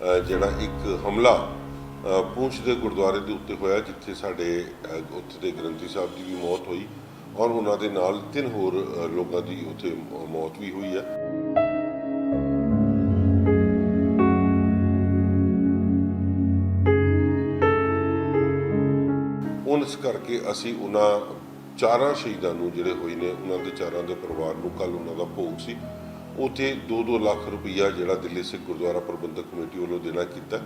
ਜਿਹੜਾ ਇੱਕ ਹਮਲਾ ਪੂੰਛ ਦੇ ਗੁਰਦੁਆਰੇ ਦੇ ਉੱਤੇ ਹੋਇਆ, ਜਿੱਥੇ ਸਾਡੇ ਉੱਥੇ ਦੇ ਗ੍ਰੰਥੀ ਸਾਹਿਬ ਦੀ ਵੀ ਮੌਤ ਹੋਈ ਔਰ ਉਹਨਾਂ ਦੇ ਨਾਲ ਤਿੰਨ ਹੋਰ ਲੋਕਾਂ ਦੀ ਉੱਥੇ ਮੌਤ ਵੀ ਹੋਈ ਹੈ। ਹੁਣ ਇਸ ਕਰਕੇ ਅਸੀਂ ਉਹਨਾਂ ਚਾਰਾਂ ਸ਼ਹੀਦਾਂ ਨੂੰ ਜਿਹੜੇ ਹੋਏ ਨੇ, ਉਹਨਾਂ ਦੇ ਚਾਰਾਂ ਦੇ ਪਰਿਵਾਰ ਨੂੰ ਕੱਲ ਉਹਨਾਂ ਦਾ ਭੋਗ ਸੀ। ਉਥੇ 2-2 ਲੱਖ ਰੁਪਈਆ ਜਿਹੜਾ ਦਿੱਲੀ ਸਿੱਖ ਗੁਰਦੁਆਰਾ ਪ੍ਰਬੰਧਕ ਕਮੇਟੀ ਵੱਲੋਂ ਦੇਣਾ ਕੀਤਾ।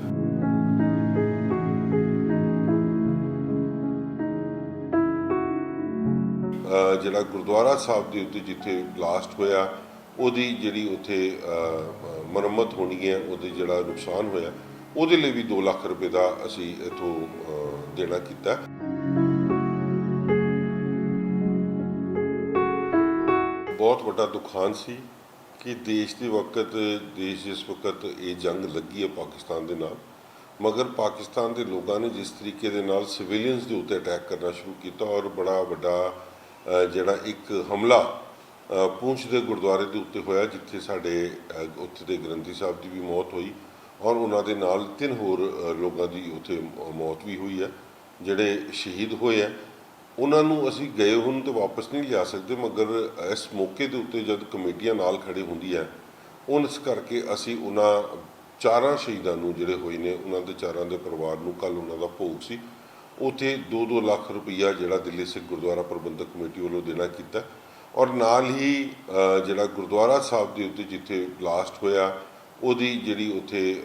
ਜਿਹੜਾ ਗੁਰਦੁਆਰਾ ਸਾਹਿਬ ਦੇ ਉੱਤੇ ਜਿੱਥੇ ਬਲਾਸਟ ਹੋਇਆ ਉਹਦੀ ਜਿਹੜੀ ਉੱਥੇ ਅ, ਮੁਰੰਮਤ ਹੋਣੀ ਹੈ ਉਹਦੇ ਜਿਹੜਾ ਨੁਕਸਾਨ ਹੋਇਆ ਉਹਦੇ ਲਈ ਵੀ 2 ਲੱਖ ਰੁਪਏ ਦਾ ਅਸੀਂ ਇਥੋਂ ਦੇਣਾ ਕੀਤਾ। ਬਹੁਤ ਵੱਡਾ ਦੁਖਾਂਤ ਸੀ। ਕਿ ਦੇਸ਼ ਦੇ ਵਕਤ, ਦੇਸ਼ ਜਿਸ ਵਕਤ ਇਹ ਜੰਗ ਲੱਗੀ ਹੈ ਪਾਕਿਸਤਾਨ ਦੇ ਨਾਲ, ਮਗਰ ਪਾਕਿਸਤਾਨ ਦੇ ਲੋਕਾਂ ਨੇ ਜਿਸ ਤਰੀਕੇ ਦੇ ਨਾਲ ਸਿਵਿਲੀਅਨਸ ਦੇ ਉੱਤੇ ਅਟੈਕ ਕਰਨਾ ਸ਼ੁਰੂ ਕੀਤਾ ਔਰ ਬੜਾ ਵੱਡਾ ਜਿਹੜਾ ਇੱਕ ਹਮਲਾ ਪੂੰਛ ਦੇ ਗੁਰਦੁਆਰੇ ਦੇ ਉੱਤੇ ਹੋਇਆ, ਜਿੱਥੇ ਸਾਡੇ ਉੱਥੇ ਦੇ ਗ੍ਰੰਥੀ ਸਾਹਿਬ ਦੀ ਵੀ ਮੌਤ ਹੋਈ ਔਰ ਉਹਨਾਂ ਦੇ ਨਾਲ ਤਿੰਨ ਹੋਰ ਲੋਕਾਂ ਦੀ ਉੱਥੇ ਮੌਤ ਵੀ ਹੋਈ ਹੈ, ਜਿਹੜੇ ਸ਼ਹੀਦ ਹੋਏ ਆ ਉਹਨਾਂ ਨੂੰ ਅਸੀਂ ਗਏ ਹੁਣ ਤੇ ਵਾਪਸ ਨਹੀਂ ਲਿਆ ਸਕਦੇ, ਮਗਰ ਇਸ ਮੌਕੇ ਦੇ ਉੱਤੇ ਜਦ ਕਮੇਟੀਆਂ ਨਾਲ ਖੜੇ ਹੁੰਦੀਆਂ ਹੁਣ ਇਸ ਕਰਕੇ ਅਸੀਂ ਉਹਨਾਂ ਚਾਰਾਂ ਸ਼ਹੀਦਾਂ ਨੂੰ ਜਿਹੜੇ ਹੋਏ ਨੇ, ਉਹਨਾਂ ਦੇ ਚਾਰਾਂ ਦੇ ਪਰਿਵਾਰ ਨੂੰ ਕੱਲ ਉਹਨਾਂ ਦਾ ਭੋਗ ਸੀ। ਉਥੇ 2-2 ਲੱਖ ਰੁਪਈਆ ਜਿਹੜਾ ਦਿੱਲੀ ਸਿੱਖ ਗੁਰਦੁਆਰਾ ਪ੍ਰਬੰਧਕ ਕਮੇਟੀ ਵੱਲੋਂ ਦੇਣਾ ਕੀਤਾ। ਔਰ ਨਾਲ ਹੀ ਜਿਹੜਾ ਗੁਰਦੁਆਰਾ ਸਾਹਿਬ ਦੇ ਉੱਤੇ ਜਿੱਥੇ ਬਲਾਸਟ ਹੋਇਆ, ਉਹਦੀ ਜਿਹੜੀ ਉਥੇ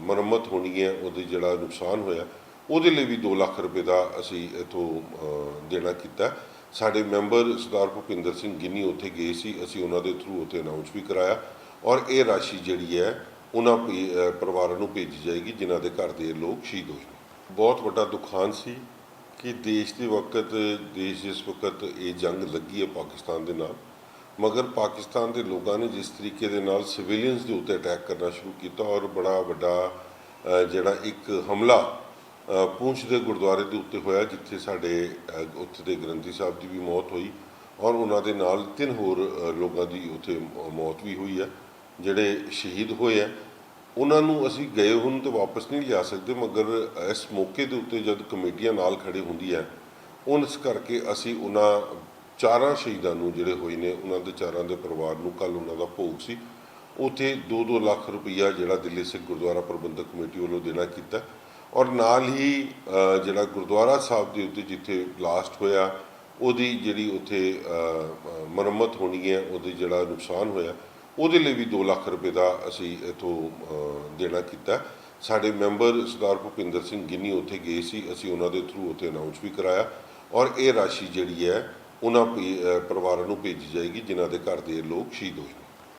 ਮੁਰੰਮਤ ਹੋਣੀ ਹੈ, ਉਹਦੇ ਜਿਹੜਾ ਨੁਕਸਾਨ ਹੋਇਆ ਉਹਦੇ ਲਈ ਵੀ 2 ਲੱਖ ਰੁਪਏ ਦਾ ਅਸੀਂ ਇਥੋਂ ਦੇਣਾ ਕੀਤਾ। ਸਾਡੇ ਮੈਂਬਰ ਸਰਦਾਰ ਭੁਪਿੰਦਰ ਸਿੰਘ ਗਿੱਨੀ ਉੱਥੇ ਗਏ ਸੀ, ਅਸੀਂ ਉਹਨਾਂ ਦੇ ਥਰੂ ਉੱਥੇ ਅਨਾਉਂਸ ਵੀ ਕਰਾਇਆ। ਔਰ ਇਹ ਰਾਸ਼ੀ ਜਿਹੜੀ ਹੈ, ਉਹਨਾਂ ਭੇ- ਪਰਿਵਾਰਾਂ ਨੂੰ ਭੇਜੀ ਜਾਏਗੀ, ਜਿਨ੍ਹਾਂ ਦੇ ਘਰ ਦੇ ਲੋਕ ਸ਼ਹੀਦ ਹੋਏ ਨੇ। ਬਹੁਤ ਵੱਡਾ ਦੁਖਾਂਤ ਸੀ ਕਿ ਦੇਸ਼ ਦੇ ਵਕਤ, ਦੇਸ਼ ਜਿਸ ਵਕਤ ਇਹ ਜੰਗ ਲੱਗੀ ਹੈ ਪਾਕਿਸਤਾਨ ਦੇ ਨਾਲ, ਮਗਰ ਪਾਕਿਸਤਾਨ ਦੇ ਲੋਕਾਂ ਨੇ ਜਿਸ ਤਰੀਕੇ ਦੇ ਨਾਲ ਸਿਵਿਲੀਅਨਸ ਦੇ ਉੱਤੇ ਅਟੈਕ ਕਰਨਾ ਸ਼ੁਰੂ ਕੀਤਾ ਔਰ ਬੜਾ ਵੱਡਾ ਜਿਹੜਾ ਇੱਕ ਹਮਲਾ ਪੂੰਛ ਦੇ ਗੁਰਦੁਆਰੇ ਦੇ ਉੱਤੇ ਹੋਇਆ, ਜਿੱਥੇ ਸਾਡੇ ਉੱਥੇ ਦੇ ਗ੍ਰੰਥੀ ਸਾਹਿਬ ਦੀ ਵੀ ਮੌਤ ਹੋਈ ਔਰ ਉਹਨਾਂ ਦੇ ਨਾਲ ਤਿੰਨ ਹੋਰ ਲੋਕਾਂ ਦੀ ਉੱਥੇ ਮੌਤ ਵੀ ਹੋਈ ਹੈ, ਜਿਹੜੇ ਸ਼ਹੀਦ ਹੋਏ ਆ ਉਹਨਾਂ ਨੂੰ ਅਸੀਂ ਗਏ ਹੁਣ ਤੇ ਵਾਪਸ ਨਹੀਂ ਲਿਆ ਸਕਦੇ, ਮਗਰ ਇਸ ਮੌਕੇ ਦੇ ਉੱਤੇ ਜਦ ਕਮੇਟੀਆਂ ਨਾਲ ਖੜੇ ਹੁੰਦੀਆਂ ਹੁਣ ਇਸ ਕਰਕੇ ਅਸੀਂ ਉਹਨਾਂ ਚਾਰਾਂ ਸ਼ਹੀਦਾਂ ਨੂੰ ਜਿਹੜੇ ਹੋਏ ਨੇ, ਉਹਨਾਂ ਦੇ ਚਾਰਾਂ ਦੇ ਪਰਿਵਾਰ ਨੂੰ ਕੱਲ ਉਹਨਾਂ ਦਾ ਭੋਗ ਸੀ। ਉਥੇ 2-2 ਲੱਖ ਰੁਪਈਆ ਜਿਹੜਾ ਦਿੱਲੀ ਸਿੱਖ ਗੁਰਦੁਆਰਾ ਪ੍ਰਬੰਧਕ ਕਮੇਟੀ ਵੱਲੋਂ ਦੇਣਾ ਕੀਤਾ। ਔਰ ਨਾਲ ਹੀ ਜਿਹੜਾ ਗੁਰਦੁਆਰਾ ਸਾਹਿਬ ਦੇ ਉੱਤੇ ਜਿੱਥੇ ਬਲਾਸਟ ਹੋਇਆ, ਉਹਦੀ ਜਿਹੜੀ ਉੱਥੇ ਮੁਰੰਮਤ ਹੋਣੀ ਹੈ, ਉਹਦੇ ਜਿਹੜਾ ਨੁਕਸਾਨ ਹੋਇਆ, ਉਹਦੇ ਲਈ ਵੀ 2 ਲੱਖ ਰੁਪਏ ਦਾ ਅਸੀਂ ਇਥੋਂ ਦੇਣਾ ਕੀਤਾ। ਸਾਡੇ ਮੈਂਬਰ ਸਰਦਾਰ ਭੁਪਿੰਦਰ ਸਿੰਘ ਗਿੱਨੀ ਉੱਥੇ ਗਏ ਸੀ, ਅਸੀਂ ਉਹਨਾਂ ਦੇ ਥਰੂ ਉੱਥੇ ਅਨਾਉਂਸ ਵੀ ਕਰਾਇਆ। ਔਰ ਇਹ ਰਾਸ਼ੀ ਜਿਹੜੀ ਹੈ, ਉਹਨਾਂ ਭੇ- ਪਰਿਵਾਰਾਂ ਨੂੰ ਭੇਜੀ ਜਾਏਗੀ, ਜਿਨ੍ਹਾਂ ਦੇ ਘਰ ਦੇ ਲੋਕ ਸ਼ਹੀਦ ਹੋਏ ਨੇ।